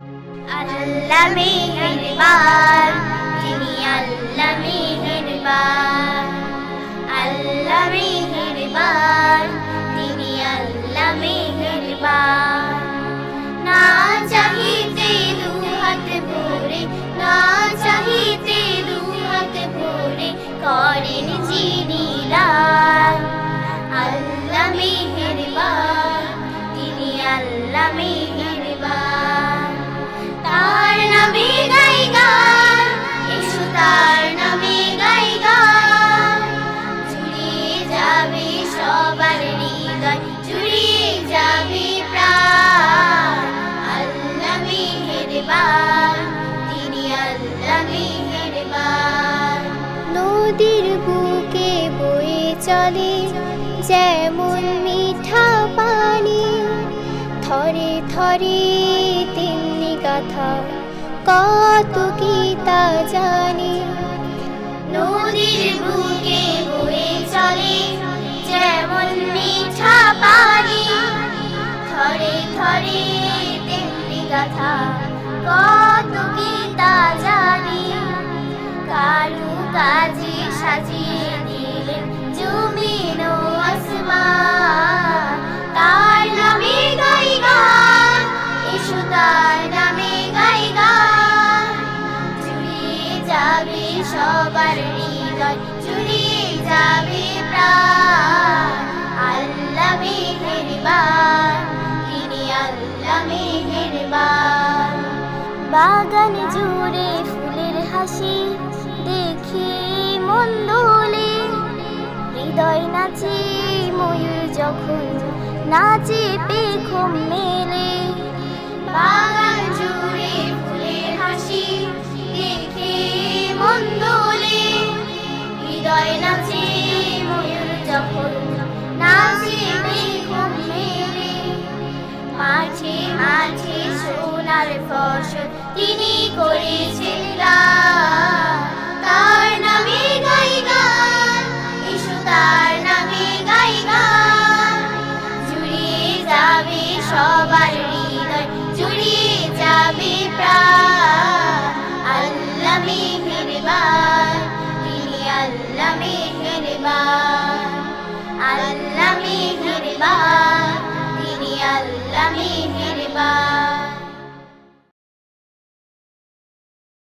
আল্লাহ মেহেরবান তিনি আল্লাহ মেহেরবান। আল্লাহ মেহেরবান তিনি আল্লাহ মেহেরবান। না চাহিতে দু না চাহিতে দু হাত ভরে যিনি আল্লাহ মেহেরবান তিনি আল্লাহ নদীর বুকে বয়ে চলে যেমন মিঠা পানি। থরে থরে তেমনি গাথা কত কি তা জানি। নদীর বুকে বয়ে চলে যেমন মিঠা পানি। থরে থরে তেমনি গাথা কত গীতা জানি। কারু কাজে সাজিয়ে দিলেন জমিন ও আসমান। তার নামে গাই গান এসো তার নামে বাগান জুড়ে ফুলের হাসি, দেখি মন হৃদয় নাচে, ময়ূর যখন নাচে, পেখম মেলে। বাগান জুড়ে ফুলের হাসি, দেখে মন হৃদয় নাচে, ময়ূর যখন নাচে তার ফসল তিনি করেছেন তার নামে গাই গান ইসু তার নামে গাই গান। জুড়িয়ে যাবে সবার হৃদয়, জুড়িয়ে যাবে প্রাণ। আল্লাহ মেহেরবান, তিনি আল্লাহ মেহেরবান। আল্লাহ মেহেরবান, তিনি আল্লাহ মেহেরবান।